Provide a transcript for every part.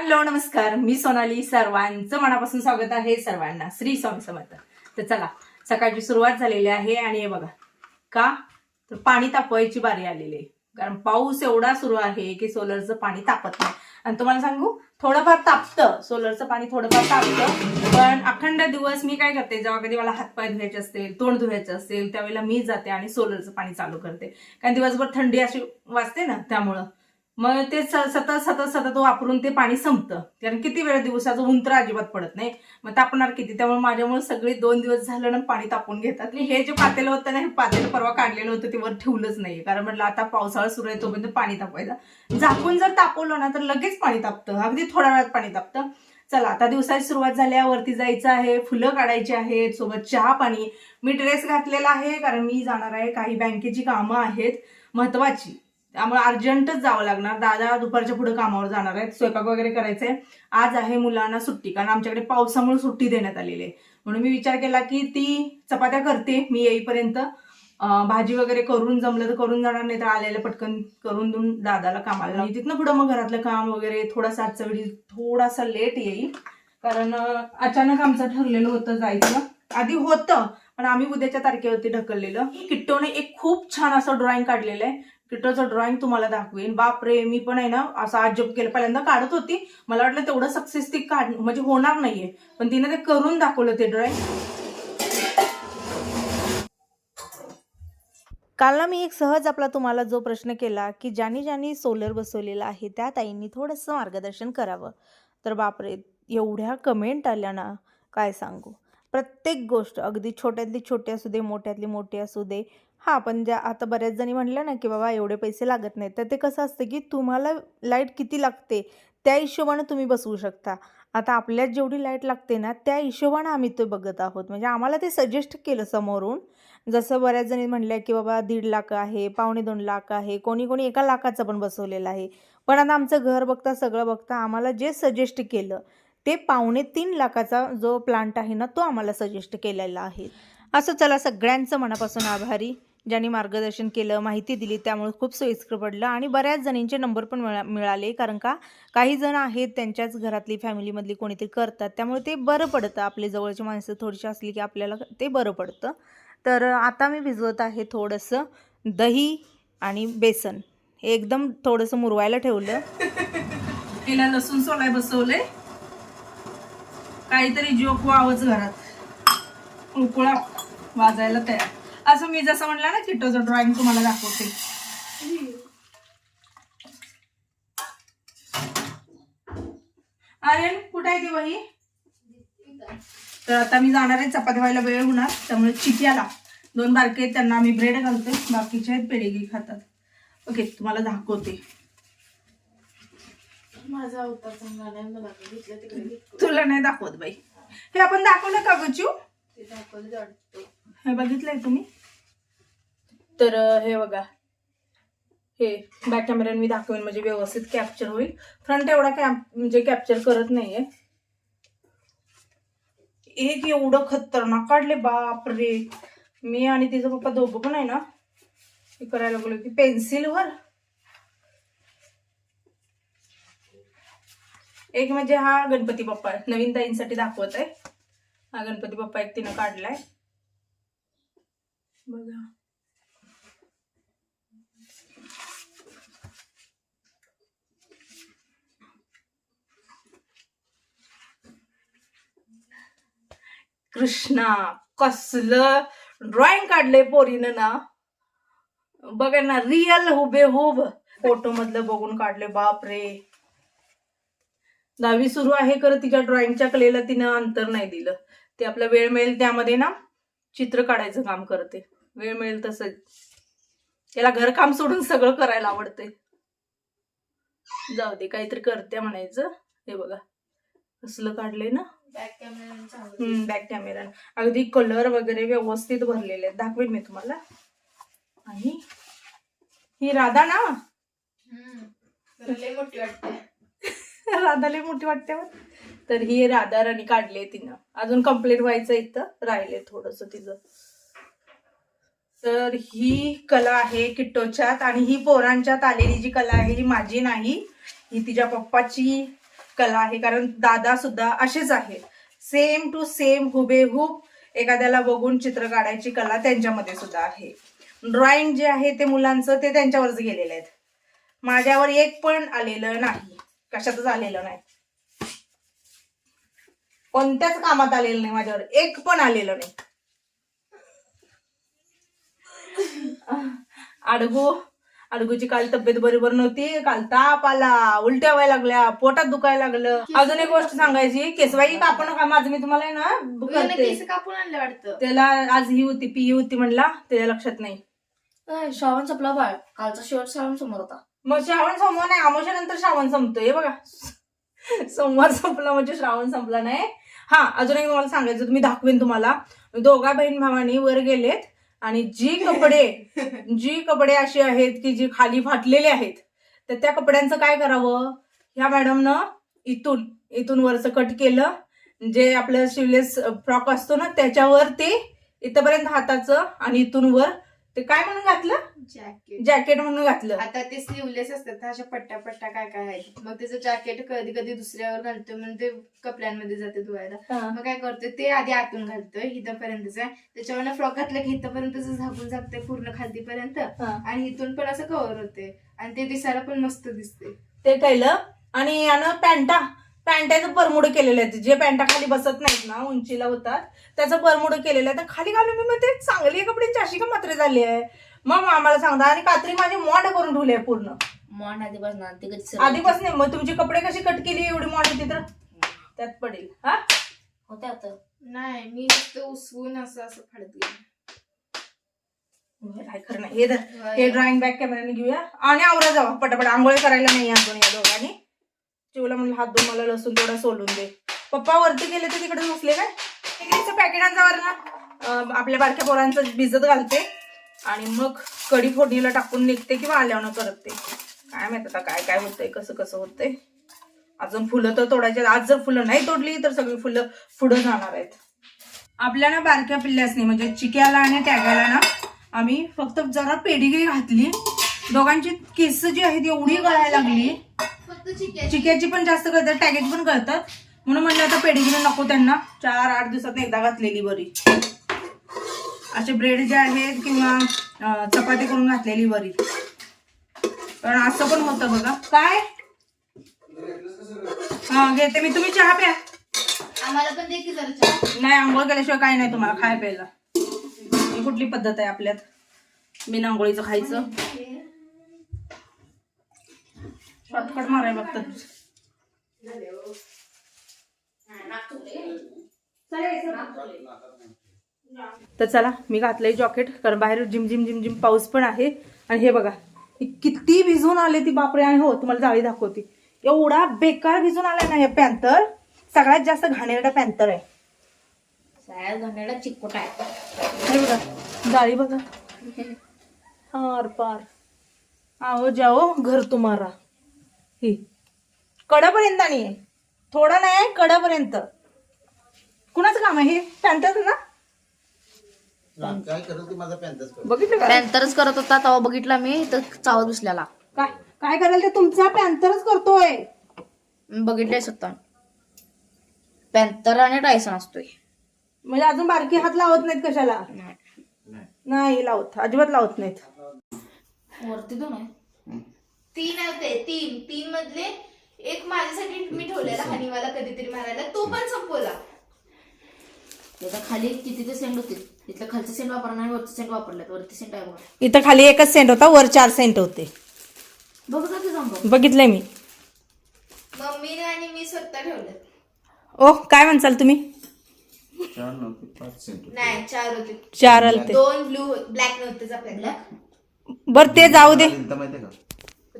Hello नमस्कार. मी सोनाली. सर्वांचं मनापासून स्वागत आहे सर्वांना. श्री स्वामी समर्थ. तर चला सकाळची सुरुवात झालेली आहे आणि हे बघा. का? तर पाणी तापवायची बारी आलेली आहे. कारण पाऊस एवढा सुरू आहे की सोलरचं पाणी तापत नाही. आणि तुम्हाला सांगू थोडंफार तापतं. सोलरचं पाणी थोडंफार तापतं. पण अखंड दिवस मी काय करते? जेव्हा कधी मला हातपाय धुवायचे असतील तोंड धुवायचं असेल त्यावेळेला मी जाते आणि सोलरचं पाणी चालू करते. कारण दिवसभर थंडी अशी वाजते ना त्यामुळं. मग ते सतत सतत सतत वापरून ते पाणी संपतं. कारण किती वेळ दिवसाचं उंतर अजिबात पडत नाही. मग तापणार किती? त्यामुळे माझ्यामुळे सगळे दोन दिवस झालं ना पाणी तापून घेतात. हे जे पातेलं होतं ना हे पातेलं परवा काढलेलं होतं ते वर ठेवलंच नाही. कारण म्हटलं आता पावसाळा सुरू आहे तोपर्यंत पाणी तापवायचं. झाकून जर तापवलं ना तर लगेच पाणी तापतं. अगदी थोड्या वेळात पाणी तापतं. चला आता दिवसाची सुरुवात झाल्या वरती जायचं आहे. फुलं काढायची आहेत. सोबत चहा पाणी. मी ड्रेस घातलेला आहे कारण मी जाणार आहे. काही बँकेची कामं आहेत. महत्वाची. त्यामुळे अर्जंटच जावं लागणार. दादा दुपारच्या पुढे कामावर जाणार आहेत. स्वयंपाक वगैरे करायचंय. आज आहे मुलांना सुट्टी कारण आमच्याकडे पावसामुळे सुट्टी देण्यात आलेली आहे. म्हणून मी विचार केला की ती चपात्या करते मी येईपर्यंत. भाजी वगैरे करून जमलं तर करून जाणार नाही तर आलेलं पटकन करून देऊन दादाला कामाला तिथनं पुढं मग घरातलं काम वगैरे थोडासा आजचा वेळी थोडासा लेट येईल. कारण अचानक आमचं ठरलेलं होतं जायचं. आधी होतं पण आम्ही उद्याच्या तारखेवरती ढकललेलं. किट्टोने एक खूप छान असं ड्रॉइंग काढलेलं आहे. किटोचं ड्रॉइंग तुम्हाला दाखवेन. बापरे मी पण आहे ना असं आजप केलं. पहिल्यांदा काढत होती. मला वाटलं तेवढं सक्सेस ती काढ म्हणजे होणार नाहीये. पण तिने ते करून दाखवलं ते ड्रॉइंग काल ना मी एक सहज आपला तुम्हाला जो प्रश्न केला की ज्यांनी ज्यांनी सोलर बसवलेला आहे त्या ताईंनी थोडंसं मार्गदर्शन करावं. तर बापरे एवढ्या कमेंट आल्या ना. काय सांगू? प्रत्येक गोष्ट अगदी छोट्यातली छोटी असू दे मोठ्यातली मोठी असू दे हां पण ज्या आता बऱ्याच जणी म्हणलं ना की बाबा एवढे पैसे लागत नाहीत. तर ते कसं असतं की तुम्हाला लाइट किती लागते त्या हिशोबानं तुम्ही बसवू शकता. आता आपल्यात जेवढी लाइट लागते ना त्या हिशोबानं आम्ही ते बघत आहोत. म्हणजे आम्हाला ते सजेस्ट केलं समोरून. जसं बऱ्याच जणी म्हणल्या की बाबा दीड लाख आहे पावणे दोन लाख आहे कोणी कोणी एका लाखाचं पण बसवलेलं आहे. पण आता आमचं घर बघता सगळं बघता आम्हाला जे सजेस्ट केलं ते पावणे तीन लाखाचा जो प्लांट आहे ना तो आम्हाला सजेस्ट केलेला आहे. असं चला सगळ्यांचं मनापासून आभारी. ज्यांनी मार्गदर्शन केलं माहिती दिली त्यामुळे खूप सोयीस्कर पडलं आणि बऱ्याच जणींचे नंबर पण मिळा मिळाले. कारण का काही जण आहेत त्यांच्याच घरातली फॅमिलीमधली कोणीतरी करतात त्यामुळे ते बरं पडतं. आपले जवळची माणसं थोडीशी असली की आपल्याला ते बरं पडतं. तर आता मी भिजवत आहे थोडंसं दही आणि बेसन. हे एकदम थोडंसं मुरवायला ठेवलं. तिला लसूण सोलाय बसवले. काहीतरी जोक व्हावंच घरात. उकळा वाजायला तयार. असं मी जसं म्हणलं ना किट्टोचं ड्रॉइंग तुम्हाला दाखवते. अरे कुठे आहे ती वही तर आता मी जाणार आहे चपाती व्हायला वेळ होणार त्यामुळे चिक्याला दोन बारके आहेत त्यांना आम्ही ब्रेड घालते बाकीचे आहेत पेडेगी खातात. ओके तुम्हाला दाखवते. माझा होता चांगला नाही मला तो घेतलं तिकडे घेतलं. तुला नाही दाखवत बाई. हे आपण दाखवलं का गचू ते दाखवलं वाटतं हे बघितलंय तुम्ही? तर हे बघा. हे बॅक कॅमेऱ्याने मी दाखवेन म्हणजे व्यवस्थित कॅप्चर होईल. फ्रंट एवढा कॅप म्हणजे कॅप्चर करत नाहीये. एक एवढं खतरनाक काढले बाप रे मी आणि तिचा पप्पा दोघं पण आहे ना हे करायला लागलो की पेन्सिलवर एक म्हणजे हा गणपती बाप्पा नवीन ताईंसाठी दाखवत आहे हा गणपती बाप्पा एक तिनं काढलाय. बघा. कृष्णा कसलं? ड्रॉइंग काढलंय पोरीनं ना. बघा ना रिअल हुबेहूब फोटो मधलं बघून काढले बाप रे दहावी सुरू आहे खरं तिच्या ड्रॉइंगच्या कलेला तिनं अंतर नाही दिलं. ते आपला वेळ मिळेल त्यामध्ये ना चित्र काढायचं काम करते. वेळ मिळेल तसं त्याला घरकाम सोडून सगळं करायला आवडते जाऊ दे काहीतरी करते म्हणायचं. हे बघा कसलं काढले ना. बॅक कॅमेरा बॅक कॅमेरा अगदी कलर वगैरे व्यवस्थित भरलेले आहेत. दाखवेन मी तुम्हाला. आणि ही राधा ना? मोठी वाटते. राधाला मोठी वाटते. तर ही राधा राणी काढली तिनं. अजून कंप्लीट व्हायचं इथं. राहिले थोडस तिचं. तर ही कला आहे किट्टोच्यात. आणि ही पोरांच्यात आलेली जी कला आहे ही माझी नाही. ही तिच्या पप्पाची. कला आहे कारण दादा सुद्धा असेच आहेत. सेम टू सेम हुबेहूब एखाद्याला बघून चित्र काढायची कला त्यांच्यामध्ये सुद्धा आहे. ड्रॉइंग जे आहे ते मुलांचं ते त्यांच्यावरच गेलेले आहेत. माझ्यावर एक पण आलेलं नाही. कशातच आलेलं नाही. कोणत्याच कामात आलेलं नाही माझ्यावर. एक पण आलेलं नाही. अडगू. अडगूची काल तब्येत बरोबर नव्हती काल ताप आला उलट्या व्हायला लागल्या पोटात दुखायला लागलं. अजून एक गोष्ट सांगायची केसवाई कापण का माझं मी तुम्हाला आहे ना करते. कापून आणलं वाटतं. त्याला आज ही होती पी होती म्हणला त्याच्या लक्षात नाही. श्रावण संपला बाळ. कालचा शेवट श्रावण समोर होता. मग श्रावण सोमवार नाही अमावश्यानंतर श्रावण संपतोय हे बघा. सोमवार संपला म्हणजे श्रावण संपला नाही. हा अजून एक तुम्हाला सांगायचं तुम्ही दाखवेन तुम्हाला. दोघा बहीण भावानी वर गेलेत. आणि जी कपडे जी कपडे अशी आहेत की जी खाली फाटलेले आहेत तर त्या कपड्यांचं काय करावं? ह्या मॅडमनं इथून इथून वरचं कट केलं. जे आपलं शिवलेस फ्रॉक असतो ना त्याच्यावर ते इथपर्यंत हाताचं आणि इथून वर ते काय म्हणून घातलं? जॅकेट जॅकेट म्हणून घातलं. आता ते स्लीवलेस असतात ना, अशा पट्ट्या पट्ट्या काय काय आहेत. मग त्याचं जॅकेट कधी कधी दुसऱ्यावर घालतोय म्हणून ते कपड्यांमध्ये जाते धुवायला. मग काय करतोय ते आधी आतून घालतोय इथपर्यंतच त्याच्यावर फ्रॉक घातलं की इथपर्यंतच झाकून झाकते पूर्ण खालतीपर्यंत. आणि इथून पण असं कव्हर होते आणि ते दिसायला पण मस्त दिसते ते केलं आणि यानं पॅन्टा पॅन्टाचं परमुड केलेलं आहे. जे पॅन्टा खाली बसत नाहीत ना उंचीला होतात त्याचं परमुड केलेलं आहे. तर खाली घालून मी म्हणते चांगली कपड्यांची अशी का मात्र झाली आहे? मग आम्हाला सांगता आणि कात्री माझी मॉड करून ठेवली आहे पूर्ण. मॉन आधी बसणार ते कधी आधीपासून मग तुमचे कपडे कशी कट केली एवढी मॉड होती तर? त्यात पडेल. हा? होते आता. नाही मी नुसतं उसवून असं असं फाडत गेले. काय खरं नाही. हे धर. हे ड्रॉइंग बॅग कॅमेऱ्याने घेऊया. आणि आवरा जावा पटापट. आंघोळ करायला नाही अजून या दोघांनी. चिवला म्हणलं हात धुवून मला लसूण थोडा सोलून दे. पप्पा वरती गेले तर तिकडे नसले काय? इकडचं पॅकेटांचा वर ना आपल्या बारक्या पोरांचं भिजत घालते. आणि मग कढी फोडणीला टाकून निघते किंवा आल्यावर करते. काय माहीत आता काय काय होतंय कसं कसं होतंय. अजून फुलं तर तोडायचे आज जर फुलं नाही तोडली तर सगळी फुलं पुढे जाणार आहेत. आपल्या ना बारक्या पिल्ल्यासनी म्हणजे चिक्याला आणि टॅगाला ना आम्ही फक्त जरा पेडिग्री घातली. दोघांची केस जी आहेत एवढी गळायला लागली. चिक्याची. पण जास्त कळतात टॅगेची पण कळतात म्हणून म्हणलं आता पेडिग्री नको त्यांना. चार आठ दिवसात एकदा घातलेली बरी. असे ब्रेड जे आहेत किंवा चपाती करून घातलेली बरी. कारण असं पण होतं बघा. काय? हा घेते मी. तुम्ही चहा प्या. आम्हाला पण दे की जरा चहा. नाही आंघोळ केल्याशिवाय काय नाही तुम्हाला खाय प्यायला. ही कुठली पद्धत आहे आपल्यात? बिन आंघोळीचं खायचं. शॉर्टकट माराय बघतात. तर चला मी घातलंय जॉकेट कारण बाहेर जिम जिम जिम जिम पाऊस पण आहे. आणि हे बघा किती भिजून आले ती बापरे आणि हो तुम्हाला जाळी दाखवते. एवढा बेकार भिजून आलाय ना हे पॅन्थर सगळ्यात जास्त घाणेरडा पॅन्थर आहे. सगळ्यात चिकपट आहे. हे बघा जाळी बघा. हार पार. आओ जाओ घर तुम्हारा. ही. कडापर्यंत आणि आहे थोडं नाही कडापर्यंत. कुणाचं काम आहे हे? पॅन्थर ना? काय करत ती माझा पॅन्टच करतो बघितलं का? पॅन्थरच करत होता तेव्हा बघितला मी तर चावत बसल्याला काय काय करायला ते तुमचा पॅन्थरच करतोय? बघितलंय स्वतः पॅन्थर आणि टायसन असतोय. म्हणजे अजून बारकी हात लावत नाहीत कशाला? नाही. नाही लावत अजिबात लावत नाहीत. वरती दोन आहे. तीन होते तीन. तीन मधले एक माझ्यासाठी मी ठेवलेला हनीवाला कधीतरी मारायला. तो पण संपवला. त्याच्याखाली किती ते सेंट होते. तिथलं खालचं सेंट वापरणार नाही वरचं सेंट वापरलं. वरती सेंट आहे बघा. इथं खाली एकच सेंट होता वर चार सेंट होते. बघ का ते जांभळ बघितलंय मी. मम्मीने आणि मी स्वतः ठेवले ओ काय म्हणसाल तुम्ही? चार नव्हते पाच सेंट नाही चार होते. चार आलते. दोन ब्लू ब्लॅक नव्हतेच बर ते जाऊ दे. माहितीये का?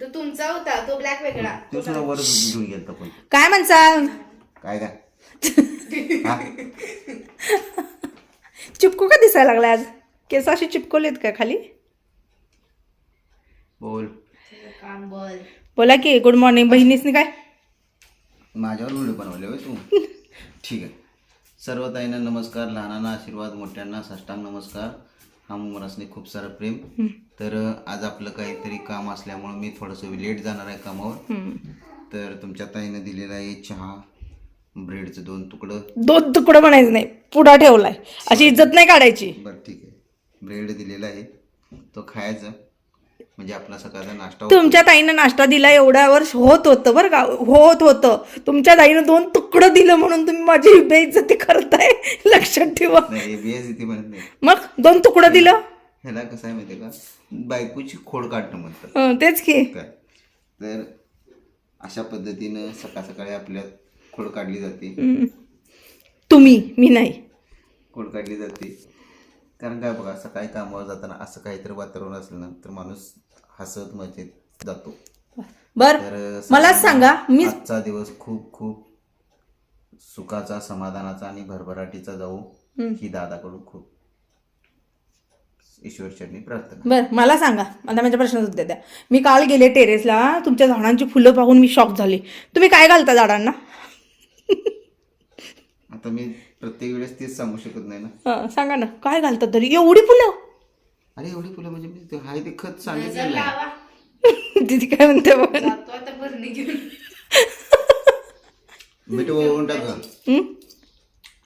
तो तुमचा होता तो ब्लॅक वेगळा. तो घेऊन गेलता पण. काय म्हणसाल? काय काय? हा? चिपकू का दिसायला लागलाय आज? केस असे चिपकवलेत का खाली? बोल. काम बोल. बोला की गुड मॉर्निंग बहिणीसनी काय? माझ्यावर व्हिडिओ बनवले होय तू? ठीक आहे. सर्व ताईंना नमस्कार लहानांना आशीर्वाद मोठ्यांना साष्टांग नमस्कार. हा मुमरासने खूप सारं प्रेम. तर आज आपलं काहीतरी काम असल्यामुळे मी थोडंसं लेट जाणार आहे कामावर. तर तुमच्या ताईनं दिलेला आहे चहा ब्रेडचं दोन तुकडं. दोन तुकडं म्हणायचं नाही पुढा ठेवलाय. अशी इज्जत नाही काढायची. बरं ठीक आहे. ब्रेड दिलेला आहे तो खायचा. म्हणजे आपला सकाळचा नाश्ता. तुमच्या ताईनं नाश्ता दिला एवढ्या वर्ष होत होतं बरं का? होत होतं. तुमच्या ताईनं दोन तुकडं दिलं म्हणून तुम्ही माझी बेइज्जती करताय. लक्षात ठेवा. नाही इथे म्हणत नाही. मग दोन तुकडं दिलं? ह्याला कसं आहे माहिती का? बायकोची खोड काढणं म्हणतात. हं, तेच की. काय? तर अशा पद्धतीनं सकाळ सकाळी आपल्या खोड काढली जाते. हं. तुम्ही मी नाही. खोड काढली जाते. कारण काय बघा सकाळी कामावर जाताना असं काहीतरी वातावरण असलं ना तर माणूस हसत मजेत जातो. बर तर मलाच सांगा मी आजचा दिवस खूप खूप सुखाचा समाधानाचा आणि भरभराटीचा जाऊ ही दादाकडून खूप. ईश्वरचरणी प्रार्थना. बर मला सांगा आता माझ्या प्रश्न उत्तर द्या. मी काल गेले टेरेसला तुमच्या झाडांची फुलं पाहून मी शॉक झाले. तुम्ही काय घालता झाडांना? आता मी प्रत्येक वेळेस तेच सांगू शकत नाही ना. सांगा ना काय घालता तरी? एवढी फुलं? अरे एवढी फुलं म्हणजे मी ते हाय ते खत सांगितलेलं आहे. लावा. तिथे काय म्हणते बघ. जातो आता भरणी घेऊन. मीठ वळवून टाका. हं?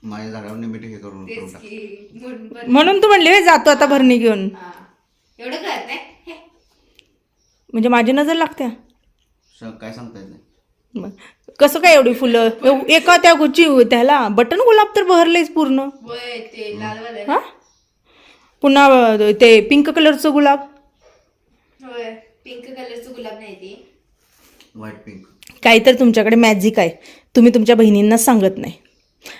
माझ्या झाडावर मीठ हे करून करून तेच टाका. की म्हणून तू म्हणले "होय, जातो आता भरणी घेऊन. हा. एवढं कळत नाही. म्हणजे माझी नजर लागते? काय सांगता येत नाही. मग कसं काय एवढी फुलं? एव- एका त्या गुची त्याला बटन गुलाब तर बहरलेच पूर्ण. वय ते लालवालं हा? पुन्हा ते पिंक कलरचं गुलाब? होय पिंक कलरचं गुलाब नाही ते. व्हाईट पिंक काहीतरी तुमच्याकडे मॅजिक आहे. तुम्ही तुमच्या बहिणींना सांगत नाही.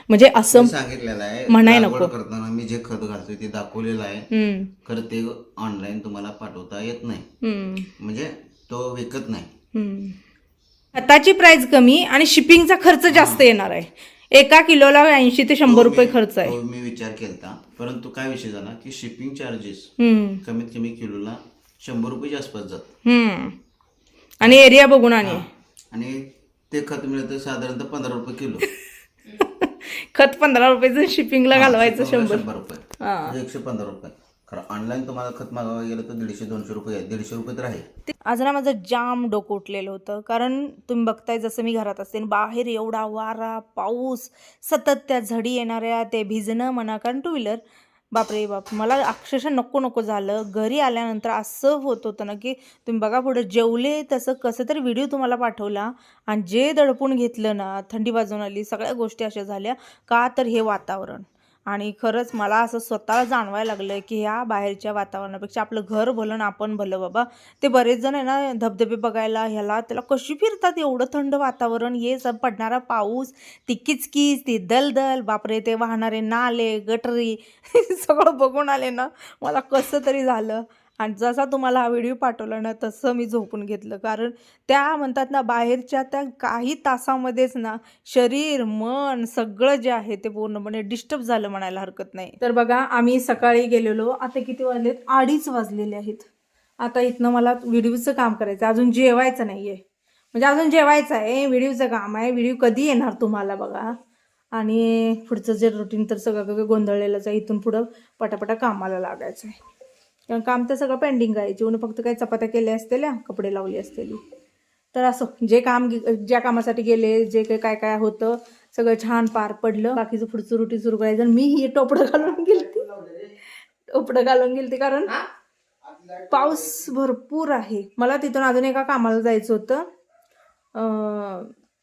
म्हणजे असं सांगितलेलं आहे. म्हणाय नको. करताना मी जे खत घालतोय ते दाखवलेलं आहे. खरं ते ऑनलाईन तुम्हाला पाठवता येत नाही. म्हणजे तो विकत नाही. खताची प्राइस कमी आणि शिपिंगचा खर्च जास्त येणार आहे. एका किलोला ऐंशी ते शंभर तो रुपये खर्च आहे. तो मी विचार केलता. परंतु काय विषय झाला की शिपिंग चार्जेस हम्म, कमीत कमी किलोला शंभर रुपये आसपास जात हम्म. आणि एरिया बघून आणि. आणि ते खत मिळतं साधारणतः पंधरा रुपये किलो. खत पंधरा रुपयाचं शिपिंगला घालवायचं शंभर. शंभर रुपये. हा. एकशे पंधरा रुपये. खरं ऑनलाईन तुम्हाला खत मागवायला गेलं तर दीडशे दोनशे रुपये आहे दीडशे रुपये तर आहे आज ना माझं जाम डोकं उठलेलं होतं. कारण तुम्ही बघताय जसं मी घरात असते आणि बाहेर एवढा वारा पाऊस सतत त्या झडी येणाऱ्या ते भिजणं म्हणा कारण टू व्हीलर बापरे बाप मला अक्षरशः नको नको झालं. घरी आल्यानंतर असं होत होतं ना की तुम्ही बघा पुढे जेवले तसं कसं तरी व्हिडिओ तुम्हाला पाठवला आणि जे दडपून घेतलं ना थंडी वाजून आली सगळ्या गोष्टी अशा झाल्या. का तर हे वातावरण. आणि खरंच मला असं स्वतःला जाणवायला लागलं की ह्या बाहेरच्या वातावरणापेक्षा आपलं घर भलं ना आपण भलं बाबा. ते बरेच जण आहे ना धबधबे बघायला ह्याला त्याला कशी फिरतात एवढं थंड वातावरण? ये सब पडणारा पाऊस ती किचकीच ती दलदल बापरे ते वाहणारे नाले गटरी सगळं बघून आले ना मला कसं तरी झालं. आणि जसा तुम्हाला हा व्हिडिओ पाठवला ना तसं मी झोपून घेतलं. कारण त्या म्हणतात ना बाहेरच्या त्या काही तासामध्येच ना शरीर मन सगळं जे आहे ते पूर्णपणे डिस्टर्ब झालं म्हणायला हरकत नाही. तर बघा आम्ही सकाळी गेलेलो. आता किती वाजलेत? अडीच वाजलेले आहेत. आता इथनं मला व्हिडिओचं काम करायचं आहे. अजून जेवायचं नाही आहे म्हणजे अजून जेवायचं आहे. व्हिडिओचं काम आहे. व्हिडिओ कधी येणार तुम्हाला बघा. आणि पुढचं जे रुटीन तर सगळं सगळं गोंधळलेलंच आहे. इथून पुढं पटापटा कामाला लागायचं आहे. कारण काम तर सगळं पेंडिंग आहे. जेवण फक्त काही चपात्या केल्या असतेल्या कपडे लावली असतेली. तर असो जे काम ज्या कामासाठी गेले जे काही काय काय होतं सगळं छान पार पडलं. बाकीचं पुढचं रुटीन सुरू करायचं. मी ही टोपडं घालून गेलती. टोपडं घालून गेलती कारण पाऊस भरपूर आहे. मला तिथून अजून एका कामाला जायचं होतं.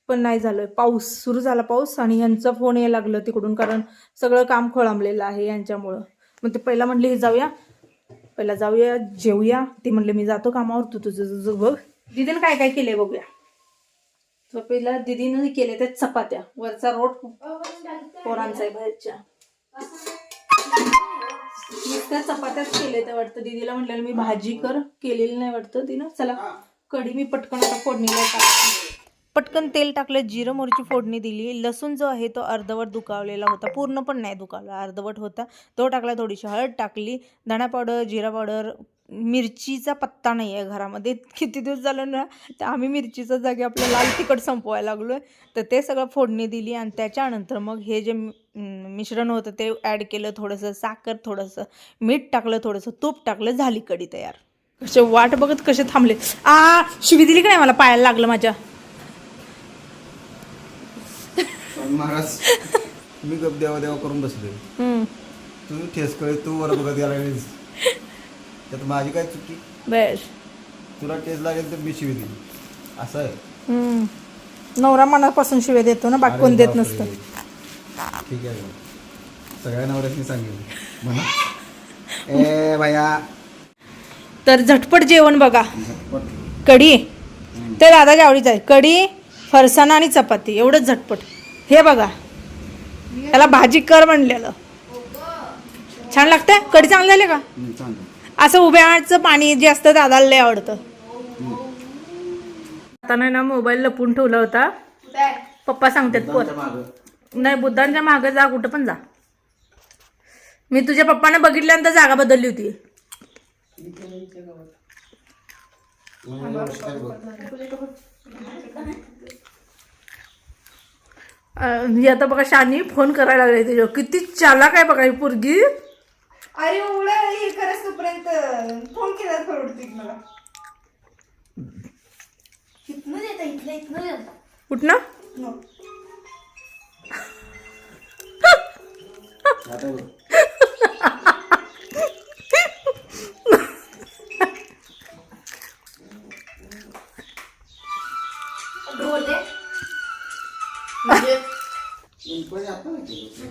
पण नाही झालं. पाऊस सुरू झाला पाऊस आणि यांचा फोन यायला लागलं तिकडून कारण सगळं काम खोळंबलेलं आहे यांच्यामुळं. मग ते पहिला म्हणले हे जाऊया. पहिला जाऊया जेवूया ते म्हणले मी जातो कामावर तू तुझं तुझं बघ. दिदीनं काय काय केलंय बघूया. तर पहिला दिदीनं केले त्या चपात्या. वरचा रोट पोरांचा आहे बाहेरच्या. त्या चपात्याच केले त्या वाटतं. दीदीला म्हटलेलं मी भाजी कर. केलेली नाही वाटतं तिनं चला कढी मी पटकन आता फोडणीला टाकते. पटकन तेल टाकलं जिरं मोरची फोडणी दिली लसूण जो आहे तो अर्धवट दुखावलेला होता पूर्ण पण नाही दुखावला अर्धवट होता. तो टाकला थोडीशी हळद टाकली धणा पावडर जिरा पावडर मिरचीचा पत्ता नाही आहे घरामध्ये. किती दिवस झालं ना तर आम्ही मिरचीच्या जागी आपलं लाल तिखट संपवायला लागलो आहे तर ते सगळं फोडणी दिली आणि त्याच्यानंतर मग हे जे मिश्रण होतं ते ॲड केलं थोडंसं साखर थोडंसं मीठ टाकलं थोडंसं तूप टाकलं झाली कढी तयार. कसे वाट बघत कसे थांबले. आ शिवी दिली का नाही मला? पायाला लागलं माझ्या स्वामी महाराज मी गप देवा देवा करून हम्म, तू ठेस कळे तू वर बघत यायला लागलीस त्यात माझी काय चुकी? बर तुला ठेस लागेल तर मी शिवी दिली असं आहे. नवरा मनापासून शिवे देतो ना बाकी कोण देत. नसतं. ठीक आहे. सगळ्या नवऱ्यासनी सांगेल म्हणा. ए बाया. तर झटपट जेवण बघा. झटपट. कढी. ते दादाच्या आवडीचं आहे. कढी फरसाणा आणि चपाती. एवढंच झटपट. हे बघा. त्याला भाजी कर म्हणलेलं. छान लागतंय? कढी चांगली झाली का? असं उभ्याचं पाणी जे असतं दादाला लय आवडतं. आता नाही ना मोबाईल लपून ठेवला होता. पप्पा सांगतात पोर. नाही बुद्धांच्या मागे जा कुठं पण जा. मी तुझ्या पप्पाने बघितल्यानंतर जागा बदलली होती. ही आता बघा शानी फोन करायला लागले त्याच्यावर. किती चालाक आहे बघा ही पोरगी. अरे हे करस तोपर्यंत. फोन केला परवडते मला? इथनं देता इथलं इथनं देता. उठ म्हणजे पण आता नाही केलं.